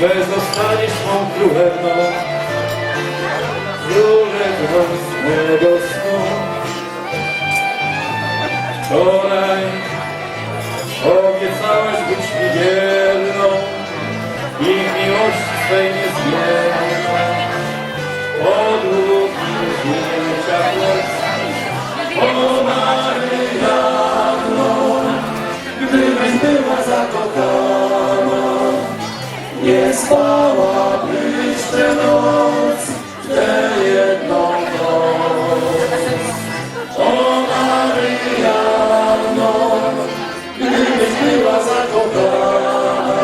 że zostaniesz mą królewną, królewną mego snu. Wczoraj obiecałaś być mi wierną i w miłości swej niezmierną. Długich zdjęciach Polski, o Maryjano, gdybyś była zakochana, nie spałabyś tę noc, tę jedną noc. O Maryjano, gdybyś była zakochana,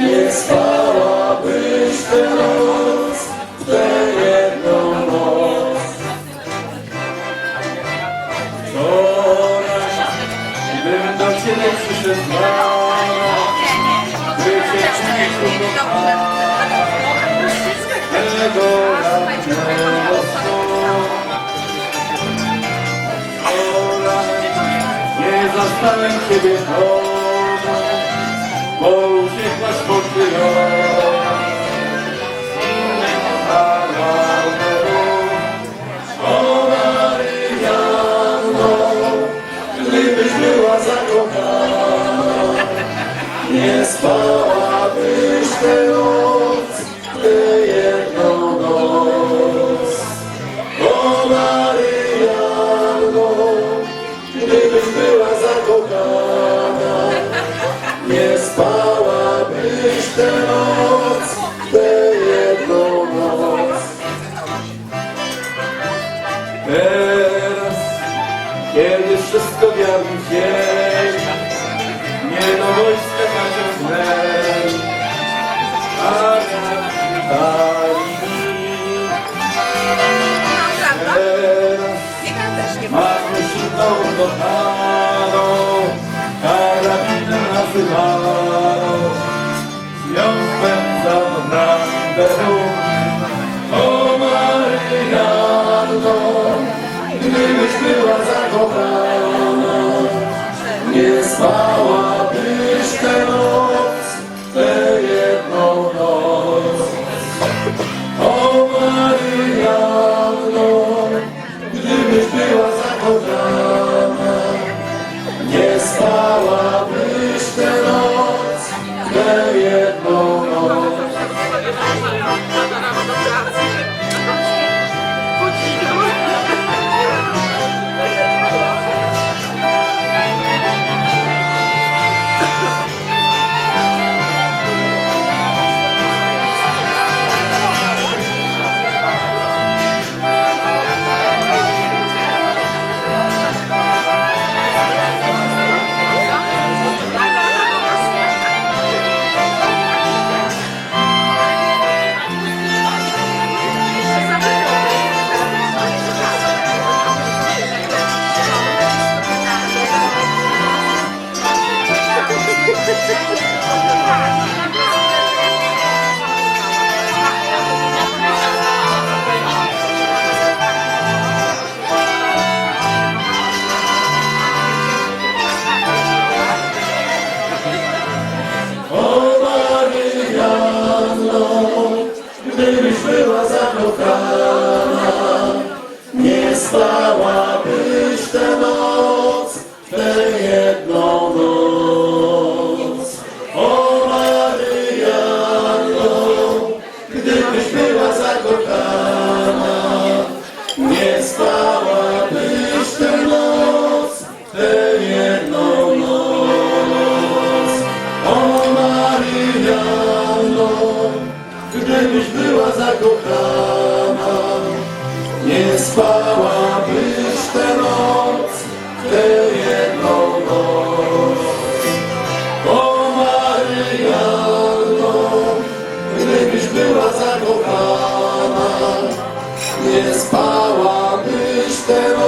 nie spałabyś tę noc, tę jedną noc. Wczoraj, gdybym do Ciebie przyszedł zastałem Ciebie w bo uciekłaś pod Maryjano, gdybyś była zakochana, nie spałabyś tę noc, tę jedną. O Maryjano, gdybyś była zakochana, nie spałabyś tę noc, tę jedną noc. Teraz, kiedy wszystko wiarny dzień, silną kochaną, karabinem nazywano, z nią spędzam randę O Maryjano, gdybyś była zakochana, nie spałabyś nie spałabyś tę noc, tę jedną noc. Chwała byś Twoja. nie spałabyś teraz.